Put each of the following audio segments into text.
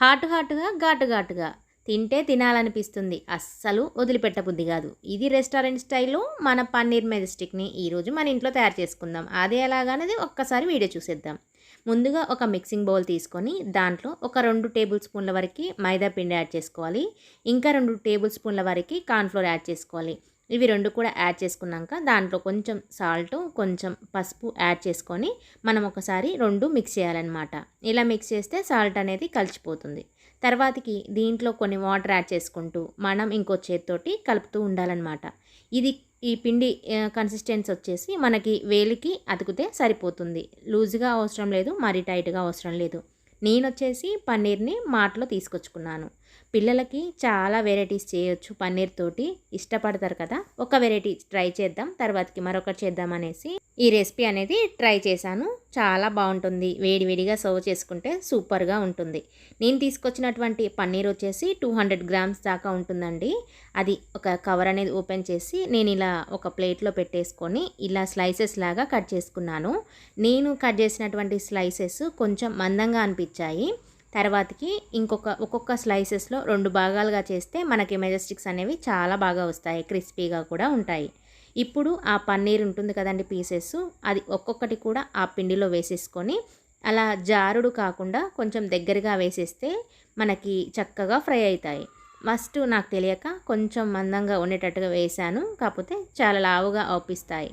Hot హాట్గా ఘాటు ఘాటుగా. తింటే తినాలనిపిస్తుంది. అస్సలు వదిలిపెట్టబుద్ధి కాదు. ఇది రెస్టారెంట్ స్టైల్లో మన పన్నీర్ మెజెస్టిక్ని ఈరోజు మన ఇంట్లో తయారు చేసుకుందాం. అదే ఎలాగనేది ఒక్కసారి వీడియో చూసేద్దాం. ముందుగా ఒక మిక్సింగ్ బౌల్ తీసుకొని దాంట్లో ఒక రెండు టేబుల్ స్పూన్ల వరకు మైదా పిండి యాడ్ చేసుకోవాలి. ఇంకా రెండు టేబుల్ స్పూన్ల వరకు కార్న్ఫ్లోర్ యాడ్ చేసుకోవాలి. ఇవి రెండు కూడా యాడ్ చేసుకున్నాక దాంట్లో కొంచెం సాల్ట్ కొంచెం పసుపు యాడ్ చేసుకొని మనం ఒకసారి రెండు మిక్స్ చేయాలన్నమాట. ఇలా మిక్స్ చేస్తే సాల్ట్ అనేది కలిసిపోతుంది. తర్వాతకి దీంట్లో కొన్ని వాటర్ యాడ్ చేసుకుంటూ మనం ఇంకో చేతితోటి కలుపుతూ ఉండాలన్నమాట. ఇది ఈ పిండి కన్సిస్టెన్సీ వచ్చేసి మనకి వేలికి అతికితే సరిపోతుంది. లూజ్గా అవసరం లేదు మరీ టైట్గా అవసరం లేదు. నేను వచ్చేసి పన్నీర్ని మాటలో తీసుకొచ్చుకున్నాను. పిల్లలకి చాలా వెరైటీస్ చేయొచ్చు పన్నీర్ తోటి. ఇష్టపడతారు కదా. ఒక వెరైటీ ట్రై చేద్దాం తర్వాతకి మరొకటి చేద్దాం అనేసి ఈ రెసిపీ అనేది ట్రై చేశాను. చాలా బాగుంటుంది. వేడివేడిగా సర్వ్ చేసుకుంటే సూపర్గా ఉంటుంది. నేను తీసుకొచ్చినటువంటి పన్నీర్ వచ్చేసి టూ హండ్రెడ్ గ్రామ్స్ దాకా ఉంటుందండి. అది ఒక కవర్ అనేది ఓపెన్ చేసి నేను ఇలా ఒక ప్లేట్లో పెట్టేసుకొని ఇలా స్లైసెస్ లాగా కట్ చేసుకున్నాను. నేను కట్ చేసినటువంటి స్లైసెస్ కొంచెం మందంగా అనిపించాయి. తర్వాతకి ఇంకొక ఒక్కొక్క స్లైసెస్లో రెండు భాగాలుగా చేస్తే మనకి మెజెస్టిక్స్ అనేవి చాలా బాగా వస్తాయి క్రిస్పీగా కూడా ఉంటాయి. ఇప్పుడు ఆ పన్నీర్ ఉంటుంది కదండి పీసెస్ అది ఒక్కొక్కటి కూడా ఆ పిండిలో వేసేసుకొని అలా జారుడు కాకుండా కొంచెం దగ్గరగా వేసేస్తే మనకి చక్కగా ఫ్రై అవుతాయి. ఫస్ట్ నాకు తెలియక కొంచెం మందంగా ఉండేటట్టుగా వేసాను కాకపోతే చాలా లావుగా అవుపిస్తాయి.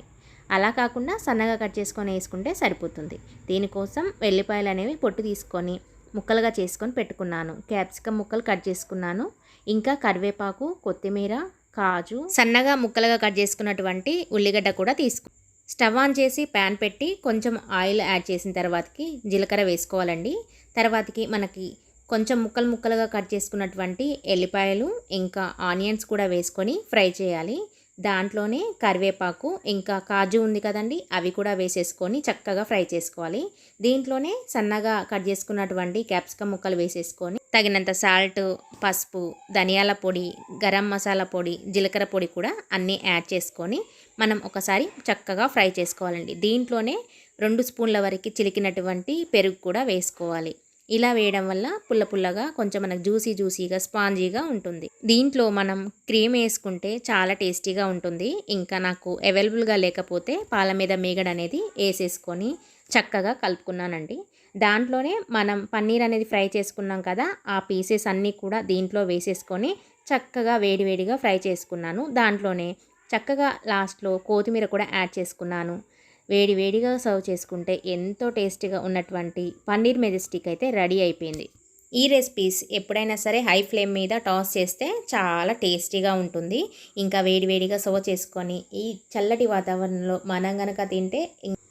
అలా కాకుండా సన్నగా కట్ చేసుకొని వేసుకుంటే సరిపోతుంది. దీనికోసం వెల్లిపాయలు అనేవి పొట్టు తీసుకొని ముక్కలుగా చేసుకొని పెట్టుకున్నాను. క్యాప్సికమ్ ముక్కలు కట్ చేసుకున్నాను. ఇంకా కరివేపాకు కొత్తిమీర కాజు సన్నగా ముక్కలుగా కట్ చేసుకున్నటువంటి ఉల్లిగడ్డ కూడా తీసుకు స్టవ్ ఆన్ చేసి ప్యాన్ పెట్టి కొంచెం ఆయిల్ యాడ్ చేసిన తర్వాతకి జీలకర్ర వేసుకోవాలండి. తర్వాతకి మనకి కొంచెం ముక్కలు ముక్కలుగా కట్ చేసుకున్నటువంటి ఎల్లిపాయలు ఇంకా ఆనియన్స్ కూడా వేసుకొని ఫ్రై చేయాలి. దాంట్లోనే కరివేపాకు ఇంకా కాజు ఉంది కదండి అవి కూడా వేసేసుకొని చక్కగా ఫ్రై చేసుకోవాలి. దీంట్లోనే సన్నగా కట్ చేసుకున్నటువంటి క్యాప్సికమ్ ముక్కలు వేసేసుకొని తగినంత సాల్ట్ పసుపు ధనియాల పొడి గరం మసాలా పొడి జీలకర్ర పొడి కూడా అన్నీ యాడ్ చేసుకొని మనం ఒకసారి చక్కగా ఫ్రై చేసుకోవాలండి. దీంట్లోనే రెండు స్పూన్ల వరకు చిలికినటువంటి పెరుగు కూడా వేసుకోవాలి. ఇలా వేయడం వల్ల పుల్ల పుల్లగా కొంచెం మనకు జ్యూసీ జ్యూసీగా స్పాంజీగా ఉంటుంది. దీంట్లో మనం క్రీమ్ వేసుకుంటే చాలా టేస్టీగా ఉంటుంది. ఇంకా నాకు అవైలబుల్గా లేకపోతే పాల మీద మీగడ అనేది వేసేసుకొని చక్కగా కలుపుకున్నానండి. దాంట్లోనే మనం పన్నీర్ అనేది ఫ్రై చేసుకున్నాం కదా ఆ పీసెస్ అన్నీ కూడా దీంట్లో వేసేసుకొని చక్కగా వేడివేడిగా ఫ్రై చేసుకున్నాను. దాంట్లోనే చక్కగా లాస్ట్లో కొత్తిమీర కూడా యాడ్ చేసుకున్నాను. వేడి వేడిగా సర్వ్ చేసుకుంటే ఎంతో టేస్టీగా ఉన్నటువంటి పన్నీర్ మెజెస్టిక్ అయితే రెడీ అయిపోయింది. ఈ రెసిపీస్ ఎప్పుడైనా సరే హై ఫ్లేమ్ మీద టాస్ చేస్తే చాలా టేస్టీగా ఉంటుంది. ఇంకా వేడివేడిగా సర్వ్ చేసుకొని ఈ చల్లటి వాతావరణంలో మనం గనక తింటే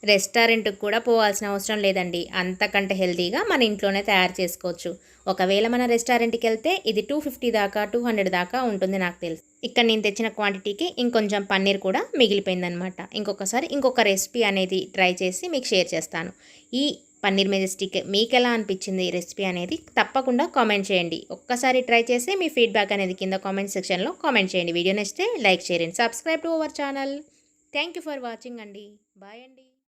రెస్టారెంట్కి కూడా పోవాల్సిన అవసరం లేదండి. అంతకంటే హెల్తీగా మన ఇంట్లోనే తయారు చేసుకోవచ్చు. ఒకవేళ మన రెస్టారెంట్కి వెళ్తే ఇది టూ ఫిఫ్టీ దాకా టూ హండ్రెడ్ దాకా ఉంటుంది నాకు తెలుసు. ఇక్కడ నేను తెచ్చిన క్వాంటిటీకి ఇంకొంచెం పన్నీర్ కూడా మిగిలిపోయిందనమాట. ఇంకొకసారి ఇంకొక రెసిపీ అనేది ట్రై చేసి మీకు షేర్ చేస్తాను. ఈ పన్నీర్ మెజెస్టిక్ మీకు ఎలా అనిపించింది రెసిపీ అనేది తప్పకుండా కామెంట్ చేయండి. ఒక్కసారి ట్రై చేసి మీ ఫీడ్బ్యాక్ అనేది కింద కామెంట్ సెక్షన్లో కామెంట్ చేయండి. వీడియో నచ్చితే లైక్ చేయండి subscribe to our channel. Thank you for watching అండి. బాయ్ అండి.